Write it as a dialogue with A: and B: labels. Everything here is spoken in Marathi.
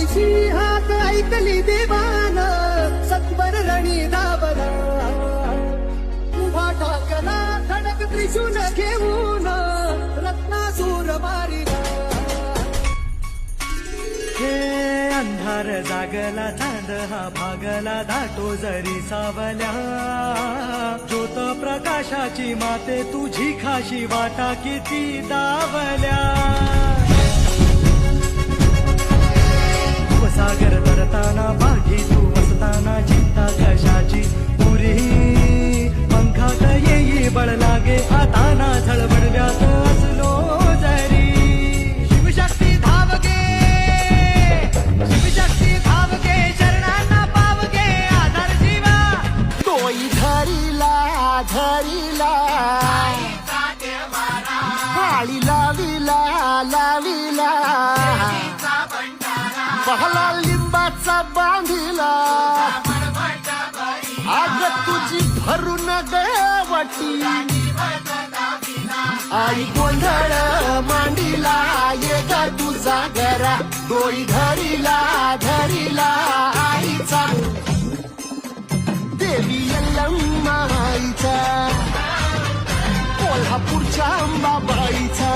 A: आईची हाक ऐकली देवान. सत्वर रणी दाबला उभा ठाकला धडक त्रिशूल घेऊन. रत्नासूर मारिला.
B: हे अंधार जागला चांद हा भागला दाटो जरी सावल्या. ज्योत प्रकाशाची माते तुझी खाशी वाटा किती दावल्या.
A: धरीला धरीला. पाळी लाविला लाविला. पहला लिंबाचा बांधिला. आग तुझी भरून देवटी. आई गोंधळ मांडीला ये तुझा घरा डोई धरीला धरीला. कोल्हापूरच्या अंबाबाईचा.